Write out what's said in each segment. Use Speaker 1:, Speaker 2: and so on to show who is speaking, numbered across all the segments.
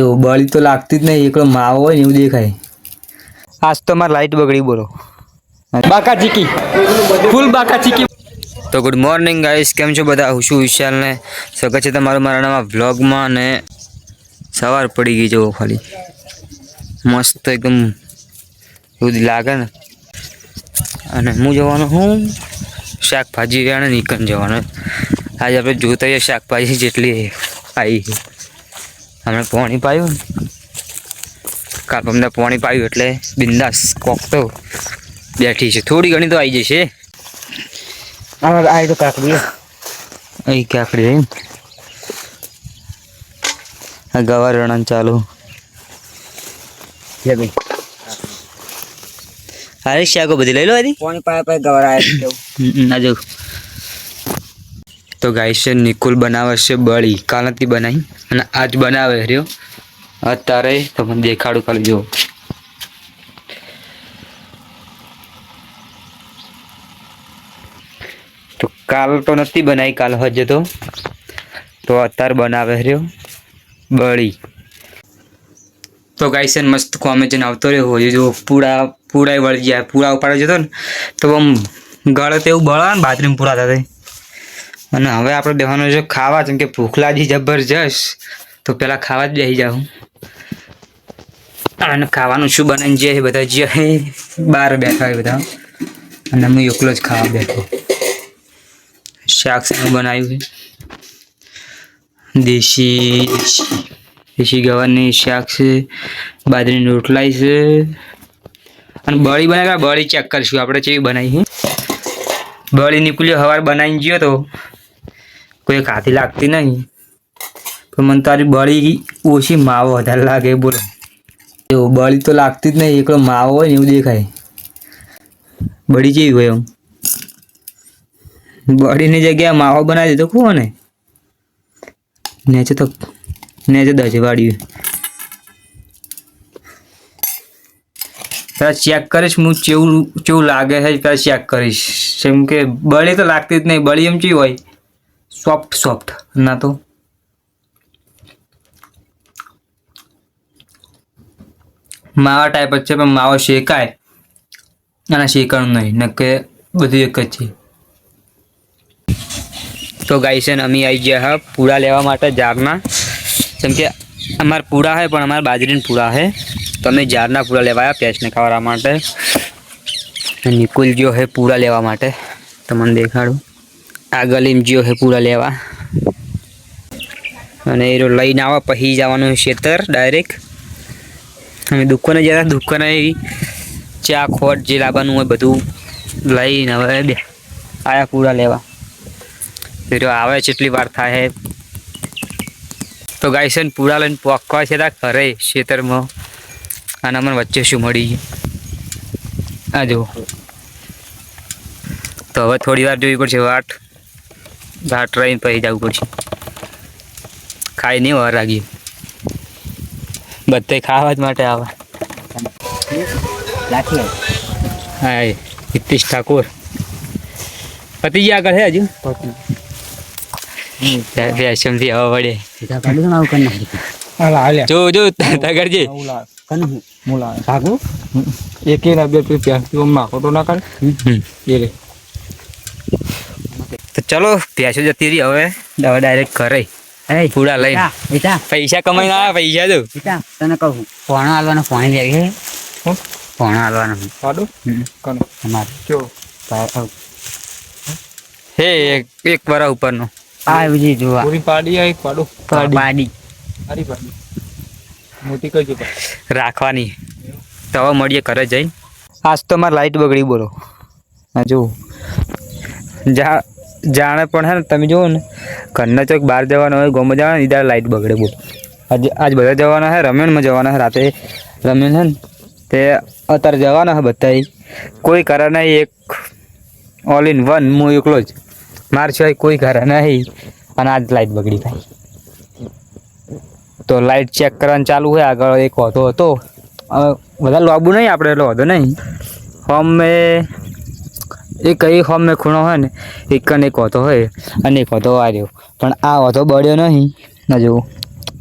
Speaker 1: એવું બળી તો લાગતી જ નહીં એકલો માવો હોય ને એવું દેખાય. આજ તો મારી લાઈટ બગડી બોલો. બાકા ચીકી ફૂલ બાકા ચીકી તો ગુડ મોર્નિંગ ગાઈસ કેમ છો બધા? હું છું વિશાલ ને સ્વાગત છે તમારું મારા નવા વ્લોગમાં ને સવાર પડી ગઈ જવો ખાલી. મસ્ત એકદમ એવું લાગે ને. અને હું જવાનો હું શાકભાજી અને નીકળ જવાનો. આજે આપણે જોતા શાકભાજી જેટલી આવી છે હમણાં પાણી પાયું. કાલ અમને પાણી પાયું એટલે બિંદાસ કોક તો બેઠી છે. થોડી ઘણી તો આવી જશે
Speaker 2: આવી તો કાકડી
Speaker 1: અહીં કાકડી આ ગવાર રણન ચાલુ. અરે શાકો બધી લઈ લો હજી
Speaker 2: પાણી પાય પાય આવ્યા
Speaker 1: ના જો. તો છે, નિકુલ બનાવે છે બળી. કાલ નથી બનાવી અને આજ બનાવે, રહ્યો. અત્યારે તમને દેખાડું ખાલી, જો. તો કાલ તો નથી બનાવી કાલ હજે તો. તો અત્યારે બનાવે, રહ્યો. બળી. તો છે, મસ્ત કોમેજન આવતો રહ્યો. હોય જો પૂરા પૂરા વળી જાય પૂરા ઉપાડે જતો ને, તો આમ ગળે તો એવું બળે ને બાથરૂમ પૂરા થતા અને હવે આપણે બેવાનું છે ખાવા, જેમ કે ભૂખ લાગી જબરજસ્ત, તો પેલા ખાવા જ બેસી જાઉં. અને ખાવાનું શું બનાવીને જે બધા જે બહાર બેઠા હોય બધા. અને હું એકલો જ ખાવા બેઠો. શાક શાક બનાવ્યું છે. દેશી દેશી દેશી ગવારની શાક છે, બાજરીની રોટલાઈ છે. અને બળી બનાવ્યા બળી ચેક કરીશું આપણે ચેવી બનાવી બળી નીકળ્યો હવાર બનાવીને ગયો તો કોઈ હાથી લાગતી નહીં. પણ મને તારી બળી ઓછી માવો વધારે લાગે બોલો. એવું બળી તો લાગતી જ નહીં, એકલો માવો હોય ને એવું દેખાય. બળી જેવી હોય એમ? બળીની જગ્યાએ માવો બનાવી દીધો કોને નેચે તો, નેચે દજે વાળ્યું. પેલા ચેક કરીશ, હું ચેવું ચેવું લાગે છે, પેલા ચેક કરીશ. જેમ કે બળી તો લાગતી જ નહીં, બળી એમ ચી હોય? સોફ્ટ સોફ્ટ ના તો માવા ટાઈપ જ છે પણ માવો શેકાય અને શેકાણું નહીં નકે બધું એક જ છે તો ગાઈ છે ને અમે આવી ગયા હા પૂરા લેવા માટે જારના જેમ કે અમારા પૂરા છે પણ અમારા બાજરીના પૂરા છે તો અમે જારના પૂરા લેવા આવ્યા પેચને ખાવા માટે। નિકુલ જો છે પૂરા લેવા માટે તમને દેખાડું. આ ગલીમ જ્યો છે પૂરા લેવા. અને એ લઈને આવવા પછી જવાનું ખેતર ડાયરેક્ટ અમે દુકાને જતા દુકાને ચા, ખોટ જે લાવવાનું હોય બધું લઈને હવે બે આયા પૂરા લેવા. એ આવે છે એટલી વાર થાય તો ગાય છે ને, પૂરા લઈને પોખવા છે ત્યાં ઘરે, ખેતરમાં. અને અમને વચ્ચે શું મળી આ જુઓ. તો હવે થોડી વાર જોવી પડશે, વાટ. વાટ ટ્રેન પછી જવું પડશે. ખાઈ નહીં વાર લાગી. બધે ખાવા જ માટે આવા. હા હિતેશ ઠાકોર. પતિ ગયા આગળ છે હજુ? રેશમથી
Speaker 2: આવવા કરી
Speaker 3: હાલ્યા
Speaker 1: જો જો તગડજે
Speaker 2: કનું
Speaker 3: મુલા
Speaker 2: ભાગુ
Speaker 3: એક ના બે રૂપિયા. તું તો ના કાઢ. એ રે
Speaker 1: ચલો ભેંસો જતી રહી હવે. દવા ડાયરેક્ટ ઘરે. પૂરા લઈ
Speaker 2: બેટા
Speaker 1: પૈસા કમાઈને આવ્યા પૈસા દઉં
Speaker 2: બેટા તને કહું પોણો હાલવાનો ફોન લે છે.
Speaker 3: હું?
Speaker 2: પોણો હાલવાનો હમ. તમારે
Speaker 3: જો.
Speaker 1: હે એક એક વરા ઉપરનો.
Speaker 2: આ બીજી જોવા.
Speaker 3: પૂરી પાડી આ એક પાડો.
Speaker 1: પાડી.
Speaker 3: સારી પાડી. મોટી કરજો
Speaker 1: રાખવાની. તવા મળીએ ઘરે જઈ આજ તો મારી લાઈટ બગડી બોલો. જુઓ. જા. જાણે પણ હે ને, તમે જુઓ ને, ઘરના ચોક બહાર જવાના હોય, ગોમાં જવાના ઈદાર લાઈટ બગડે બહુ. આજે, આજ બધા જવાના છે રમેણમાં જવાના હે, રાતે રમેણ હે ને, તે અત્યારે જવાના હે બધા કોઈ કરે નહીં, એક ઓલ ઇન વન હું એકલો જ. માર સિવાય કોઈ કરે નહીં. અને આજ લાઇટ બગડી ભાઈ. તો લાઇટ ચેક કરવાનું ચાલુ હોય આગળ એક હોતો. હતો વધારે લાંબુ નહીં, આપણે એટલો હોતો નહીં. હોમ એક કઈ હોમ મેં ખૂણો હોય ને એક ને એક હોતો હોય અને એક હોતો વાર્યો. પણ આ હોતો બળ્યો નહીં. ના જુઓ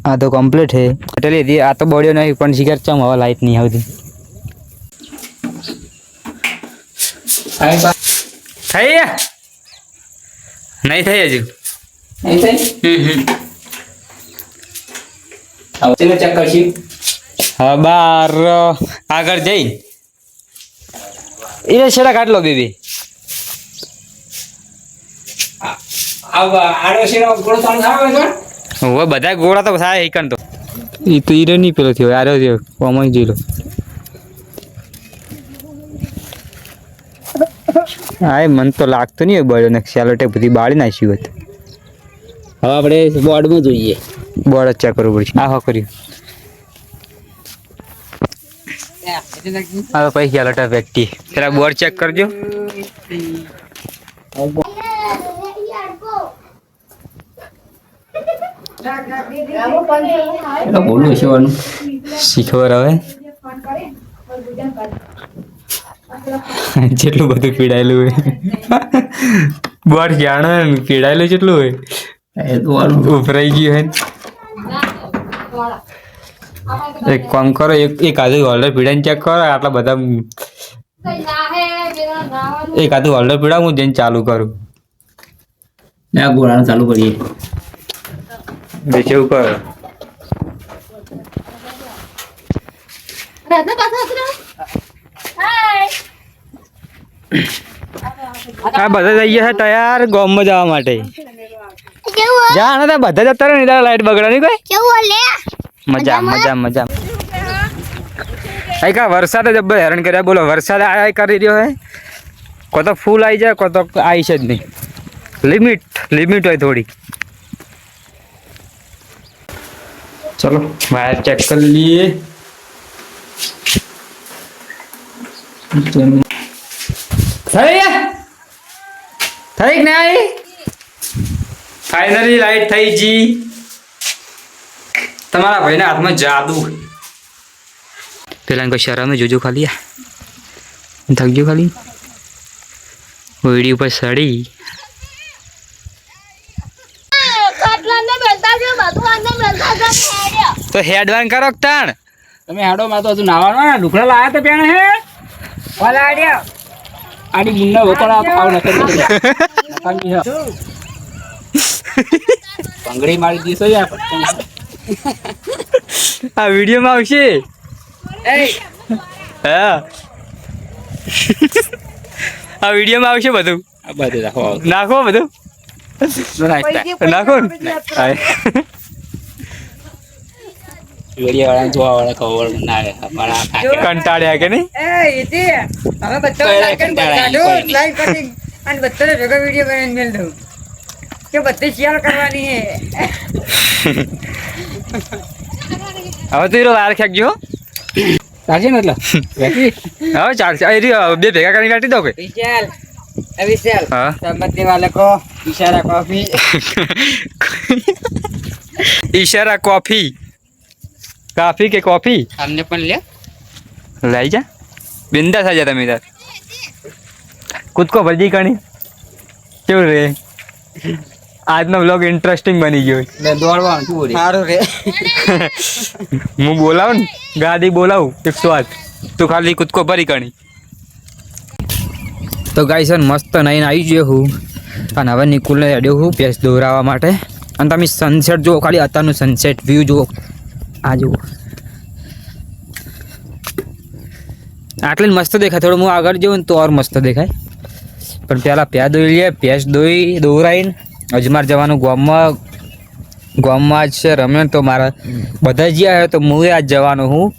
Speaker 1: આ તો કમ્પ્લીટ છે. એટલે હતી આ તો બળ્યો નહીં પણ શિકાર ચમ હવે લાઈટ નહીં આવતી. થઈ? નહીં થઈ હજુ?
Speaker 3: ચેક કરશી.
Speaker 1: બાર આગળ જઈ. એને છેડા કાઢ લો બેબી
Speaker 3: આડોશીનો ગોળો ચાલુ થાય છે
Speaker 1: હવે બધા ગોળા તો થાય એકન તો. એ તો ઈરે નહીં પેલો થયો આરો થયો કોમન જોઈ લો હા એ મન તો લાગતો નહીં હોય બળ્યો ને સેલોટે બધી બાળી નાખ્યું હોત.
Speaker 2: હવે આપણે બોર્ડમાં જોઈએ.
Speaker 1: બોર્ડ જ ચેક કરવું પડશે. આ હા કર્યું. હવે પછી સેલોટા વ્યક્તિ. પેલા બોર્ડ ચેક કરજો.
Speaker 3: બોલું છે
Speaker 1: શીખબર હવે જેટલું બધું પીડાયેલું હોય. બોર જાણો ને પીડાયેલું જેટલું હોય. ઉભરાઈ ગયું હોય. એક કામ કરો એક એક આધું હોલ્ડર પીડાઈને ચેક કરો આટલા બધા એક આધું હોલ્ડર પીડા હું જઈને ચાલુ કરું.
Speaker 2: આ ગોળાનું ચાલુ કરીએ.
Speaker 1: બેચેવું કરો આ બધા થઈ ગયા છે તૈયાર ગોમમાં જવા માટે. જા ને તો બધા જતા રહે ને લાઈટ બગડવાની કોઈ?
Speaker 4: કેવું લે?
Speaker 1: મજા મજા મજા. કા વરસાદ જબ્બર હેરાન કર્યા. બોલો વરસાદ આયા કરી રહ્યો હે? કો તો ફૂલ આવી જાય કો તો આવી છે જ નહીં. લિમિટ લિમિટ હોય થોડી ચલો વાયર ચેક કરી લઈએ થઈ થઈ ને આઈ ફાઇનલી લાઈટ થઈ જી તમારા ભાઈના હાથમાં જાદુ પેલા કોઈ શરમે જોજો ખાલી થકજો ખાલી ઓઈડી ઉપર સડી તો હેડવાન કરો કે તાણ?
Speaker 2: તમે હાડો માં તો હજુ નાવાનો ને. લુકડા લાયા તો પેણે હે? ઓલા આડ્યા. આડી મુન્ના વપરા આવ ન કરી પંગડી મારી દીસો યાર
Speaker 1: આ વિડીયોમાં આવશે? હા. આ વિડીયોમાં આવશે બધું?
Speaker 2: આ બધું? નાખો
Speaker 1: નાખો. બધું નાખો ને? હાય.
Speaker 2: વીડિયો જોવા વાળા ખબર ના આવે અમારા
Speaker 1: કંટાળ્યા કે નહીં?
Speaker 5: એ હવે બધા કરી અને બધાને ભેગા video બનાવીને મેલ દઉં. કે બધી share કરવાની હે.
Speaker 1: હવે તો વાર વાર ખેંચજો
Speaker 2: ચાલશે ને એટલે?
Speaker 1: હવે ચાલશે. રહ્યો, બે ભેગા કરીને કાઢી દો કે
Speaker 5: વિશાલ, એ વિશાલ, ઈશારા કોફી.
Speaker 1: ઈશારા કોફી. કાફી કે કોફી
Speaker 2: અમને પણ લે
Speaker 1: લઈ જા. બિંદા થઈ જા તમે તાર. કૂદકો ભરજી કણી. કેવું રે? આજનો બ્લોગ ઇન્ટરેસ્ટિંગ બની ગયો
Speaker 2: દોડવાનું શું રે
Speaker 5: સારું રે.
Speaker 1: હું બોલાવું ને? ગાડી બોલાવું એકસો આઠ તું ખાલી કૂદકો ભરી કણી. તો ગાઈ સર મસ્ત નહીં આવી ગયો હું. અને હવે નિકુલને રેડ્યો હું પેસ દોરાવવા માટે. અને તમે સનસેટ જુઓ ખાલી અત્યારનું સનસેટ વ્યૂ જુઓ. આ જુઓ. આટલી મસ્ત દેખાય. થોડું હું આગળ જઉં ને તો ઓર મસ્ત દેખાય. પણ પહેલાં પ્યા દોઈ લઈએ પ્યાસ દોઈ દોરાઈને અજમાર જવાનું. ગામમાં ગામમાં જ છે રમે તો મારા બધા જ આવ્યો તો હું આજ જવાનો હું.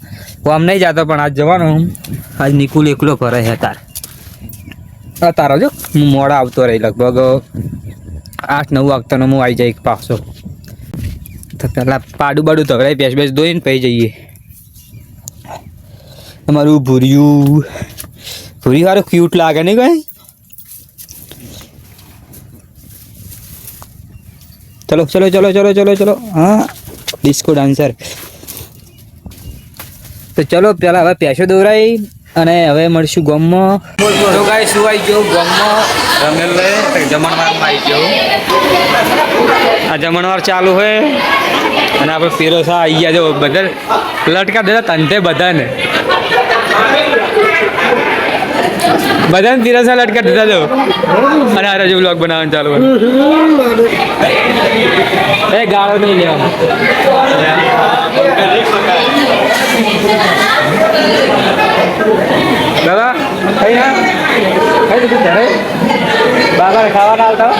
Speaker 1: ગામ નહીં જતો પણ આજ જવાનો હું. આજ નિકુલ એકલો કરે છે તાર. તારો જો, હું મોડા આવતો રહી લગભગ આઠ, નવ વાગતાનો હું આવી જાય પાછો. તો પહેલાં પાડું બાડું ધવરાઈ પેશ બેસ ધોઈને પછી જઈએ. તમારું ભૂર્યું. ભૂરી સારું ક્યુટ લાગે નહીં કઈ? ચલો ચલો ચલો ચલો ચલો ચલો. હા ડિસ્કો ડાન્સર તો ચલો, પેલા હવે પેશો દોરાઈ અને હવે મળશું ગમમાં શું આવી ગયો? ગમમાં રમેલ જમણવારમાં આવી ગયો. આ જમણવાર ચાલુ હોય અને આપણે પીરોસા આવી ગયા જો બધા લટકા દેતા તંતે બધાને. બધાને પીરોસા લટકા દેતા જો. અને આ રજુ બ્લોગ બનાવવાનું ચાલુ હોય. એ ગાળો નહીં દાદા કઈ ના કઈ દીધું ત્યારે બાબાને ખાવાના આવતા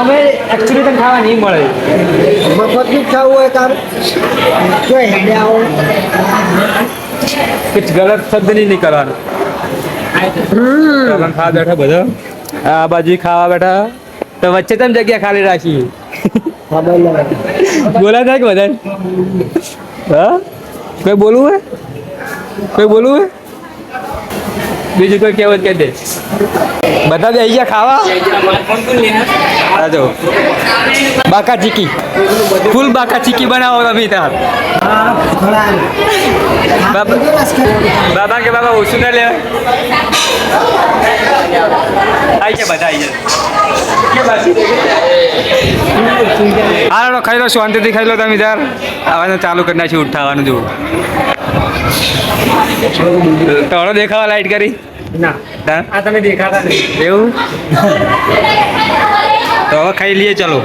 Speaker 1: અમે એકચ્યુઅલી તને ખાવા નહીં મળે.
Speaker 6: મફતનું ખાવું હોય તાર. જો હેડે આવો.
Speaker 1: કુછ ગલત શબ્દ નહીં નીકળવાનો ખાવા બેઠા બધા. આ બાજુ ખાવા બેઠા. તો વચ્ચે તમે જગ્યા ખાલી રાખી. બોલા થાય કે બધા હા? કોઈ બોલવું હે કોઈ બોલવું હે બીજું કોઈ કહેવત કહી દે. બધા બે ગયા ખાવા? હા જો, બાકા ચીકી. ફૂલ બાકા ચીકી બનાવો તમે તાર બાબા કે બાબા, ઓછું ના લેવાય. આઈ ગયા બધા, આઈ હા લો ખાઈ લો, શાંતિથી ખાઈ લો તમે તાર હવે ચાલુ કરી નાખ્યું ઉઠાવવાનું જોવું તળો દેખાવા લાઈટ કરી.
Speaker 2: ના. આ તમે દેખાતા નહીં.
Speaker 1: એવું? તો હવે ખાઈ લઈએ ચલો.